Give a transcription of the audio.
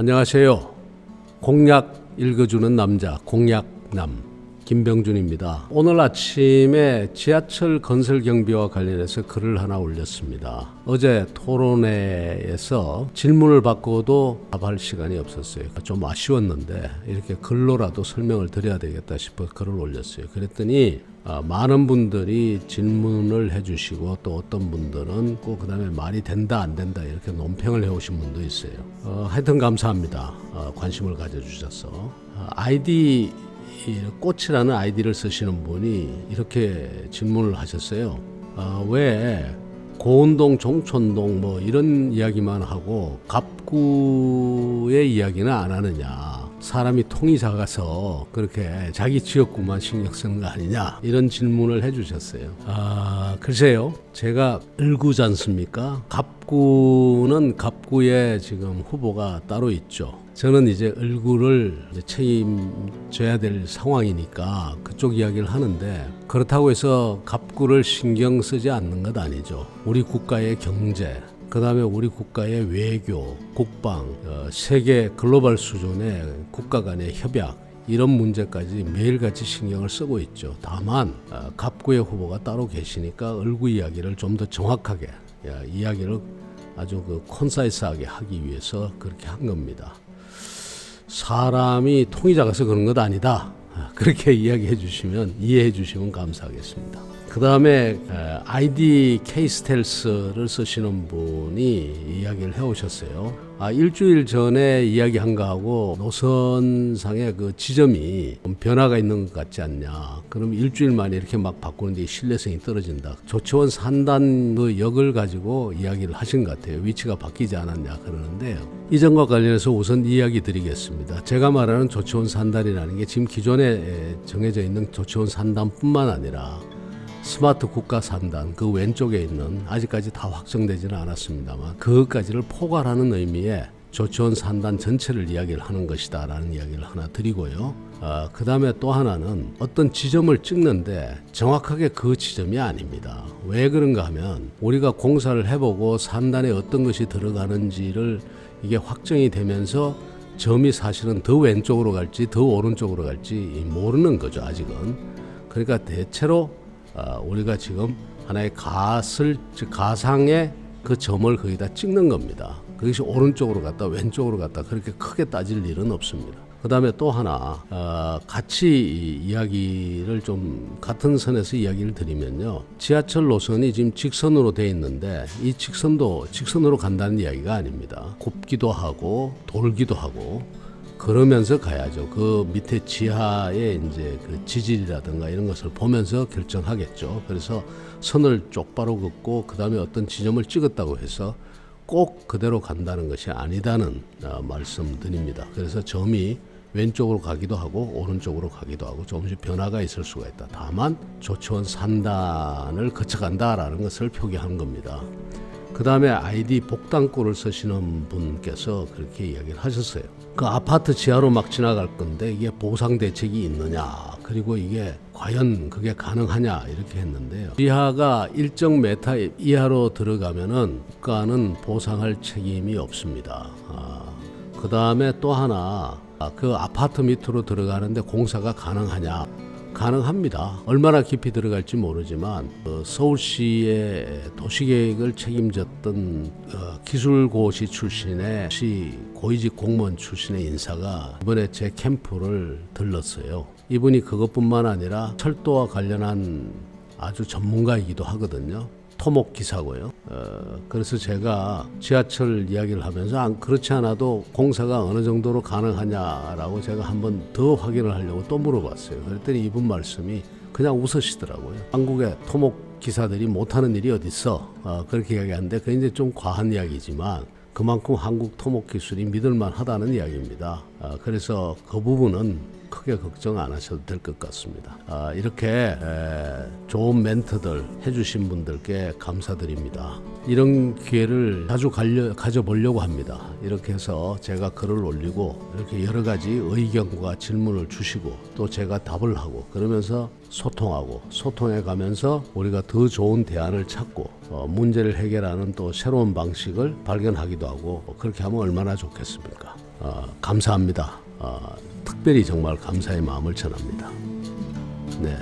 안녕하세요. 공약 읽어주는 남자, 공약남 김병준입니다. 오늘 아침에 지하철 건설 경비와 관련해서 글을 하나 올렸습니다. 어제 토론회에서 질문을 받고도 답할 시간이 없었어요. 좀 아쉬웠는데 이렇게 글로라도 설명을 드려야 되겠다 싶어 글을 올렸어요. 그랬더니 아, 많은 분들이 질문을 해주시고 또 어떤 분들은 꼭 그다음에 말이 된다 안 된다 이렇게 논평을 해오신 분도 있어요. 어, 하여튼 감사합니다. 어, 관심을 가져주셔서 어, 아이디 이 꽃이라는 아이디를 쓰시는 분이 이렇게 질문을 하셨어요. 어, 왜 고운동, 종촌동 뭐 이런 이야기만 하고 갑구의 이야기는 안 하느냐? 사람이 통이 작아서 그렇게 자기 지역구만 신경 쓰는 거 아니냐 이런 질문을 해주셨어요. 아 글쎄요, 제가 을구지 않습니까? 갑구는 갑구에 지금 후보가 따로 있죠. 저는 이제 을구를 이제 책임져야 될 상황이니까 그쪽 이야기를 하는데 그렇다고 해서 갑구를 신경 쓰지 않는 것 아니죠. 우리 국가의 경제, 그 다음에 우리 국가의 외교, 국방, 어, 세계 글로벌 수준의 국가 간의 협약, 이런 문제까지 매일같이 신경을 쓰고 있죠. 다만 어, 갑구의 후보가 따로 계시니까 을구 이야기를 좀 더 정확하게 야, 이야기를 아주 그 콘사이스하게 하기 위해서 그렇게 한 겁니다. 사람이 통이 작아서 그런 것 아니다. 아, 그렇게 이야기해 주시면 이해해 주시면 감사하겠습니다. 그 다음에 아이디 케이스텔스를 쓰시는 분이 이야기를 해오셨어요. 아, 일주일 전에 이야기한 거하고 노선상의 그 지점이 좀 변화가 있는 것 같지 않냐. 그럼 일주일 만에 이렇게 막 바꾸는데 신뢰성이 떨어진다. 조치원 산단 그 역을 가지고 이야기를 하신 것 같아요. 위치가 바뀌지 않았냐 그러는데요. 이전과 관련해서 우선 이야기 드리겠습니다. 제가 말하는 조치원 산단이라는 게 지금 기존에 정해져 있는 조치원 산단뿐만 아니라 스마트 국가 산단 그 왼쪽에 있는 아직까지 다 확정되지는 않았습니다만 그것까지를 포괄하는 의미의 조치원 산단 전체를 이야기를 하는 것이다라는 이야기를 하나 드리고요. 어, 그 다음에 또 하나는 어떤 지점을 찍는데 정확하게 그 지점이 아닙니다. 왜 그런가 하면 우리가 공사를 해보고 산단에 어떤 것이 들어가는지를 이게 확정이 되면서 점이 사실은 더 왼쪽으로 갈지 더 오른쪽으로 갈지 모르는 거죠 아직은. 그러니까 대체로 어, 우리가 지금 하나의 가설, 즉 가상의 그 점을 거기다 찍는 겁니다. 그것이 오른쪽으로 갔다 왼쪽으로 갔다 그렇게 크게 따질 일은 없습니다. 그 다음에 또 하나 어, 같이 이 이야기를 좀 같은 선에서 이야기를 드리면요 지하철 노선이 지금 직선으로 돼 있는데 이 직선도 직선으로 간다는 이야기가 아닙니다 곱기도 하고 돌기도 하고 그러면서 가야죠. 그 밑에 지하에 이제 그 지질이라든가 이런 것을 보면서 결정하겠죠. 그래서 선을 똑바로 긋고 그 다음에 어떤 지점을 찍었다고 해서 꼭 그대로 간다는 것이 아니다는 어, 말씀드립니다. 그래서 점이 왼쪽으로 가기도 하고 오른쪽으로 가기도 하고 조금씩 변화가 있을 수가 있다. 다만 조치원 산단을 거쳐간다라는 것을 표기한 겁니다. 그 다음에 아이디 복당골을 쓰시는 분께서 그렇게 이야기를 하셨어요. 그 아파트 지하로 막 지나갈 건데 이게 보상 대책이 있느냐, 그리고 이게 과연 그게 가능하냐 이렇게 했는데요. 지하가 일정 메타 이하로 들어가면은 국가는 보상할 책임이 없습니다. 아, 그 다음에 또 하나 아, 그 아파트 밑으로 들어가는데 공사가 가능하냐? 가능합니다. 얼마나 깊이 들어갈지 모르지만 어, 서울시의 도시계획을 책임졌던 어, 기술고시 출신의 시 고위직 공무원 출신의 인사가 이번에 제 캠프를 들렀어요. 이분이 그것뿐만 아니라 철도와 관련한 아주 전문가이기도 하거든요. 토목 기사고요. 어, 그래서 제가 지하철 이야기를 하면서 안, 그렇지 않아도 공사가 어느 정도로 가능하냐라고 제가 한번 더 확인을 하려고 또 물어봤어요. 그랬더니 이분 말씀이 그냥 웃으시더라고요. 한국의 토목 기사들이 못하는 일이 어디 있어? 어, 그렇게 이야기하는데 그 이제 좀 과한 이야기지만 그만큼 한국 토목 기술이 믿을만하다는 이야기입니다. 어, 그래서 그 부분은 크게 걱정 안 하셔도 될 것 같습니다. 아, 이렇게 에, 좋은 멘트들 해주신 분들께 감사드립니다. 이런 기회를 자주 가져보려고 합니다. 이렇게 해서 제가 글을 올리고 이렇게 여러 가지 의견과 질문을 주시고 또 제가 답을 하고 그러면서 소통하고 소통해 가면서 우리가 더 좋은 대안을 찾고 어, 문제를 해결하는 또 새로운 방식을 발견하기도 하고 그렇게 하면 얼마나 좋겠습니까? 어, 감사합니다. 어, 특별히 정말 감사의 마음을 전합니다. 네.